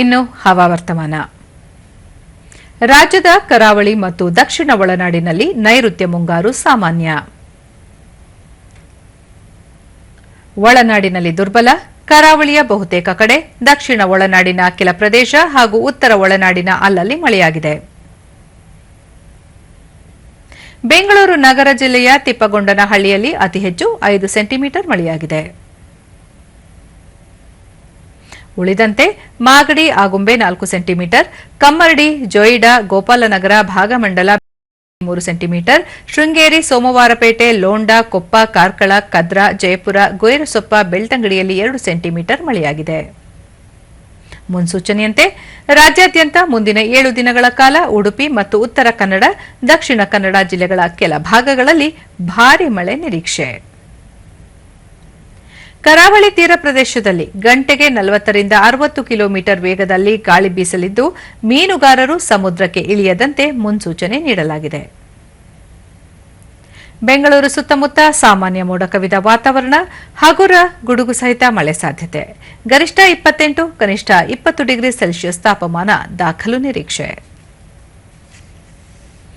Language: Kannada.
ಇನ್ನು ಹವಾವರ್ತಮಾನ ರಾಜ್ಯದ ಕರಾವಳಿ ಮತ್ತು ದಕ್ಷಿಣ ಒಳನಾಡಿನಲ್ಲಿ ನೈಋತ್ಯ ಮುಂಗಾರು ಸಾಮಾನ್ಯ. ಒಳನಾಡಿನಲ್ಲಿ ದುರ್ಬಲ, ಕರಾವಳಿಯ ಬಹುತೇಕ ಕಡೆ ದಕ್ಷಿಣ ಒಳನಾಡಿನ ಕೆಲ ಪ್ರದೇಶ ಹಾಗೂ ಉತ್ತರ ಒಳನಾಡಿನ ಅಲ್ಲಲ್ಲಿ ಮಳೆಯಾಗಿದೆ. ಬೆಂಗಳೂರು ನಗರ ಜಿಲ್ಲೆಯ ತಿಪ್ಪಗೊಂಡನಹಳ್ಳಿಯಲ್ಲಿ ಅತಿ ಹೆಚ್ಚು ಐದು ಸೆಂಟಿಮೀಟರ್ ಮಳೆಯಾಗಿದೆ. ಉಳಿದಂತೆ ಮಾಗಡಿ ಆಗುಂಬೆ ನಾಲ್ಕು ಸೆಂಟಿಮೀಟರ್, ಕಮ್ಮರಡಿ, ಜೊಯಿಡಾ, ಗೋಪಾಲನಗರ, ಭಾಗಮಂಡಲ ಮೂರು ಸೆಂಟಿಮೀಟರ್, ಶೃಂಗೇರಿ, ಸೋಮವಾರಪೇಟೆ, ಲೋಂಡಾ, ಕೊಪ್ಪ, ಕಾರ್ಕಳ, ಕದ್ರ, ಜಯಪುರ, ಗೊಯರಸೊಪ್ಪ, ಬೆಳ್ತಂಗಡಿಯಲ್ಲಿ ಎರಡು ಸೆಂಟಿಮೀಟರ್ ಮಳೆಯಾಗಿದೆ. ಮುನ್ಸೂಚನೆಯಂತೆ, ರಾಜ್ಯಾದ್ಯಂತ ಮುಂದಿನ ಏಳು ದಿನಗಳ ಕಾಲ ಉಡುಪಿ ಮತ್ತು ಉತ್ತರ ಕನ್ನಡ, ದಕ್ಷಿಣ ಕನ್ನಡ ಜಿಲ್ಲೆಗಳ ಕೆಲ ಭಾಗಗಳಲ್ಲಿ ಭಾರೀ ಮಳೆ ನಿರೀಕ್ಷೆ. ಕರಾವಳಿ ತೀರ ಪ್ರದೇಶದಲ್ಲಿ ಗಂಟೆಗೆ ನಲವತ್ತರಿಂದ ಅರವತ್ತು ಕಿಲೋಮೀಟರ್ ವೇಗದಲ್ಲಿ ಗಾಳಿ ಬೀಸಲಿದ್ದು, ಮೀನುಗಾರರು ಸಮುದ್ರಕ್ಕೆ ಇಳಿಯದಂತೆ ಮುನ್ಸೂಚನೆ ನೀಡಲಾಗಿದೆ. ಬೆಂಗಳೂರು ಸುತ್ತಮುತ್ತ ಸಾಮಾನ್ಯ ಮೋಡ ಕವಿದ ವಾತಾವರಣ, ಹಗುರ, ಗುಡುಗು ಸಹಿತ ಮಳೆ ಸಾಧ್ಯತೆ. ಗರಿಷ್ಠ ಇಪ್ಪತ್ತೆಂಟು, ಕನಿಷ್ಠ ಇಪ್ಪತ್ತು ಡಿಗ್ರಿ ಸೆಲ್ಸಿಯಸ್ ತಾಪಮಾನ ದಾಖಲು ನಿರೀಕ್ಷೆ.